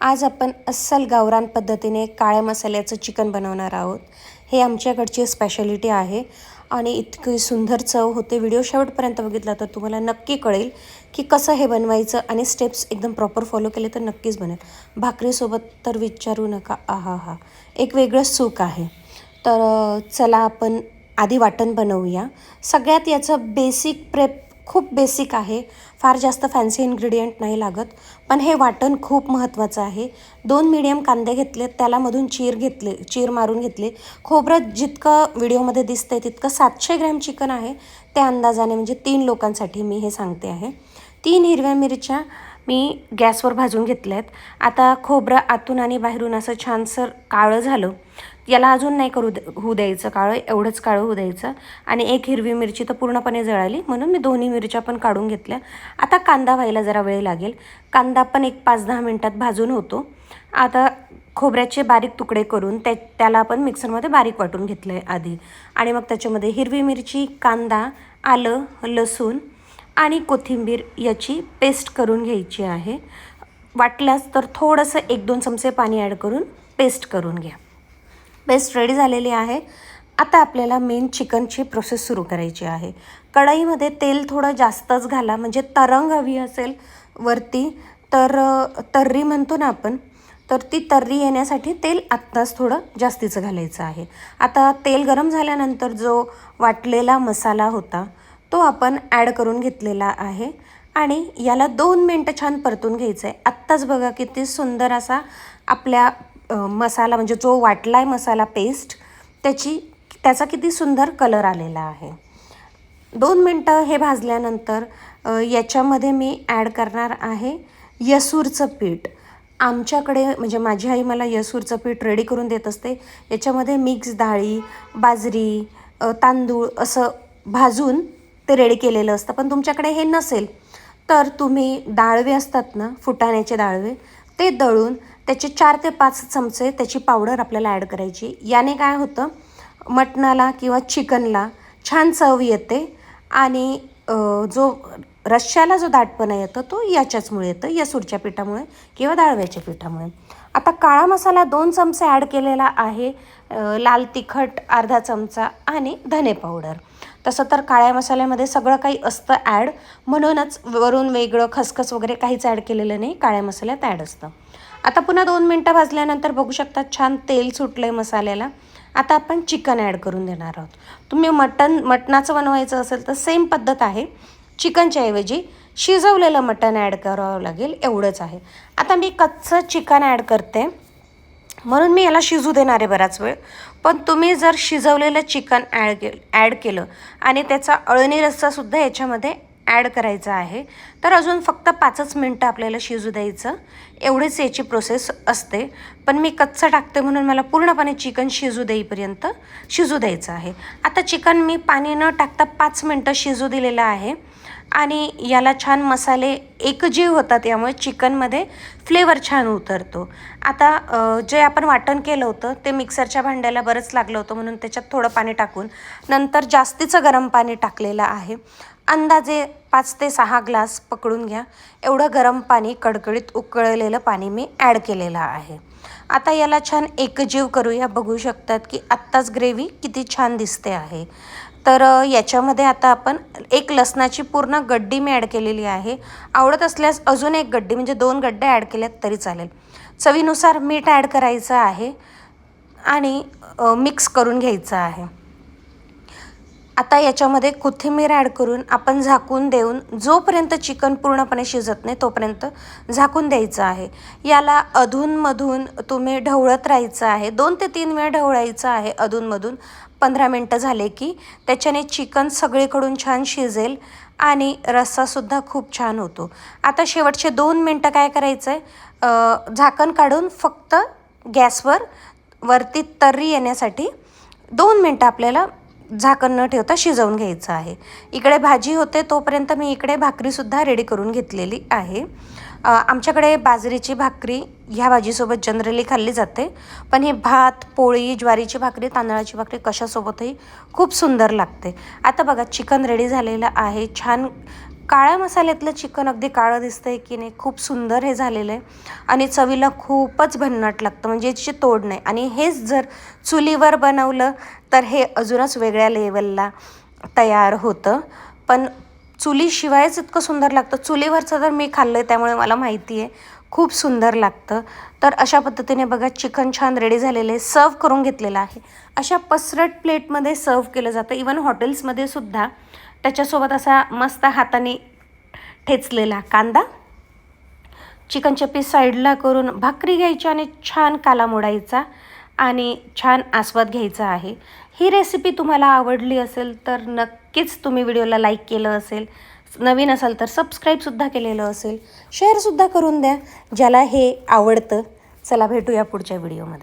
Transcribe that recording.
आज आपण अस्सल गावरान पद्धतीने काळ्या मसाल्याचं चिकन बनवणार आहोत. हे आमच्याकडची स्पेशालिटी आहे आणि इतकी सुंदर चव होते. व्हिडिओ शेवटपर्यंत बघितला तर तुम्हाला नक्की कळेल की कसं हे बनवायचं आणि स्टेप्स एकदम प्रॉपर फॉलो केले तर नक्कीच बनेल. भाकरीसोबत तर विचारू नका. आहा हा एक वेगळंच सुख आहे. तर चला आपण आधी वाटण बनवूया. सगळ्यात याचं बेसिक प्रेप खूप बेसिक आहे. फार जास्त फॅन्सी इन्ग्रेडियंट नाही लागत. पण हे वाटण खूप महत्त्वाचं आहे. दोन मिडियम कांदे घेतले त्याला मधून चीर घेतले चीर मारून घेतले. खोबरं जितकं व्हिडिओमध्ये दिसतंय तितकं सातशे ग्रॅम चिकन आहे. त्या अंदाजाने म्हणजे तीन लोकांसाठी मी हे सांगते आहे. तीन हिरव्या मिरच्या मी गॅसवर भाजून घेतल्या आहेत आता खोबरं आतून आणि बाहेरून असं छानसर काळं झालं याला अजून नाही करू द होऊ द्यायचं काळं एवढंच काळं होऊ द्यायचं. आणि एक हिरवी मिरची तर पूर्णपणे जळाली म्हणून मी दोन्ही मिरच्या पण काढून घेतल्या. आता कांदा व्हायला जरा वेळ लागेल. कांदा पण एक पाच दहा मिनटात भाजून होतो. आता खोबऱ्याचे बारीक तुकडे करून त्या त्याला आपण मिक्सरमध्ये बारीक वाटून घेतलं आहे आधी. आणि मग त्याच्यामध्ये हिरवी मिरची कांदा आलं लसूण आणि कोथिंबीर याची पेस्ट करून घ्यायची आहे. वाटल्यास तर थोडंसं एक दोन चमचे पाणी ॲड करून पेस्ट करून घ्या. पेस्ट रेडी झालेली आहे. आता आपल्याला मेन चिकनची प्रोसेस सुरू करायची आहे. कढईमध्ये तेल थोडं जास्तच घाला म्हणजे तरंग हवी असेल वरती तर तर्री म्हणतो ना आपण तर ती तर्री येण्यासाठी तेल आत्ताच थोडं जास्तीचं घालायचं आहे. आता तेल गरम झाल्यानंतर जो वाटलेला मसाला होता तो आपण ॲड करून घेतलेला आहे. आणि याला दोन मिनटं छान परतून घ्यायचं आहे आत्ताच बघा किती सुंदर असा आपल्या मसाला म्हणजे जो वाटला आहे मसाला पेस्ट त्याची त्याचा किती सुंदर कलर आलेला आहे. दोन मिनटं हे भाजल्यानंतर याच्यामध्ये मी ॲड करणार आहे यसूरचं पीठ. आमच्याकडे म्हणजे माझी आई मला यसूरचं पीठ रेडी करून देत असते. याच्यामध्ये मिक्स डाळी बाजरी तांदूळ असं भाजून ते रेडी केलेलं असतं. पण तुमच्याकडे हे नसेल तर तुम्ही डाळवे असतात ना फुटाण्याचे डाळवे ते दळून त्याचे चार ते पाच चमचे त्याची पावडर आपल्याला ॲड करायची. याने काय होतं? मटणाला किंवा चिकनला छान चव येते आणि जो रश्श्याला जो दाटपणा येतो तो याच्याचमुळे येतं यसूरच्या पिठामुळे किंवा डाळव्याच्या पिठामुळे. आता काळा मसाला दोन चमचे ॲड केलेला आहे लाल तिखट अर्धा चमचा आणि धने पावडर तसं तर काळ्या मसाल्यामध्ये सगळं काही असतं ॲड. म्हणूनच वरून वेगळं खसखस वगैरे काहीच ॲड केलेलं नाही. काळ्या मसाल्यात ॲड असतं. आता पुन्हा दोन मिनटं भाजल्यानंतर बघू शकता छान तेल सुटलं आहे मसाल्याला. आता आपण चिकन ॲड करून देणार आहोत. तुम्ही मटन मटणाचं बनवायचं असेल तर सेम पद्धत आहे. चिकनच्या ऐवजी शिजवलेलं मटण ॲड करावं लागेल एवढंच आहे. आता मी कच्चं चिकन ॲड करते. म्हणून मी याला शिजू देणार आहे बराच वेळ. पण तुम्ही जर शिजवलेलं चिकन ॲड के ॲड केलं आणि त्याचा अळणी रस्सासुद्धा याच्यामध्ये ॲड करायचा आहे तर अजून फक्त पाचच मिनटं आपल्याला शिजू द्यायचं. एवढीच याची प्रोसेस असते. पण मी कच्चं टाकते म्हणून मला पूर्णपणे चिकन शिजू देईपर्यंत शिजू द्यायचं आहे. आता चिकन मी पाणी न टाकता पाच मिनटं शिजू दिलेलं आहे. आणि याला छान मसाले एकजीव होतात यामुळे चिकनमध्ये फ्लेवर छान उतरतो. आता जे आपण वाटण केलं होतं ते मिक्सरच्या भांड्याला बरंच लागलं होतं म्हणून त्याच्यात थोडं पाणी टाकून नंतर जास्तीचं गरम पाणी टाकलेलं आहे. अंदाजे पाच ते सहा ग्लास पकडून घ्या. एवढं गरम पाणी कडकडीत उकळलेलं पाणी मी ॲड केलेलं आहे. आता याला छान एकजीव करूया. बघू शकतात की आत्ताच ग्रेव्ही किती छान दिसते आहे. तर याच्यामध्ये आता आपण एक लसणाची पूर्ण गड्डी मी ॲड केलेली आहे. आवडत असल्यास अजून एक गड्डी म्हणजे दोन गड्डे ॲड केल्यात तरी चालेल. चवीनुसार मीठ ॲड करायचं आहे आणि मिक्स करून घ्यायचं आहे. आता याच्यामध्ये कोथिंबीर ॲड करून आपण झाकून देऊन जोपर्यंत चिकन पूर्णपणे शिजत नाही तोपर्यंत झाकून द्यायचं आहे. याला अधूनमधून तुम्ही ढवळत राहायचं आहे. दोन ते तीन वेळ ढवळायचं आहे अधूनमधून. पंधरा मिनटं झाले की त्याच्याने चिकन सगळीकडून छान शिजेल आणि रस्सासुद्धा खूप छान होतो. आता शेवटचे दोन मिनटं काय करायचं आहे झाकण काढून फक्त गॅसवर वरती तर्री येण्यासाठी दोन मिनटं आपल्याला झाकण न ठेवता शिजवून घ्यायचं आहे. इकडे भाजी होते तोपर्यंत मी इकडे भाकरीसुद्धा रेडी करून घेतलेली आहे. आमच्याकडे बाजरीची भाकरी ह्या भाजीसोबत जनरली खाल्ली जाते. पण ही भात पोळी ज्वारीची भाकरी तांदळाची भाकरी कशासोबतही खूप सुंदर लागते. आता बघा चिकन रेडी झालेलं आहे. छान काळ्या मसाल्यातलं चिकन अगदी काळं दिसतंय की नाही खूप सुंदर हे झालेलं आहे. आणि चवीला खूपच भन्नाट लागतं. म्हणजे याची तोड नाही. आणि हेच जर चुलीवर बनवलं तर हे अजूनच वेगळ्या लेवलला तयार होतं. पण चुलीशिवायच इतकं सुंदर लागतं. चुलीवरचं तर मी खाल्लं आहे त्यामुळे मला माहिती आहे खूप सुंदर लागतं. तर अशा पद्धतीने बघा चिकन छान रेडी झालेलं आहे. सर्व करून घेतलेलं आहे. अशा पसरट प्लेटमध्ये सर्व केलं जातं. इवन हॉटेल्समध्ये सुद्धा त्याच्यासोबत असा मस्त हाताने ठेचलेला कांदा. चिकनचे पीस साईडला करून भाकरी घ्यायची आणि छान काला मोडायचा. आणि छान आस्वाद घ्यायचा आहे. ही रेसिपी तुम्हाला आवडली असेल तर नक्कीच तुम्ही व्हिडिओला लाईक केलं असेल. नवीन असाल तर सबस्क्राईबसुद्धा केलेलं असेल. शेअरसुद्धा करून द्या. ज्याला हे आवडतं चला भेटूया पुढच्या व्हिडिओमध्ये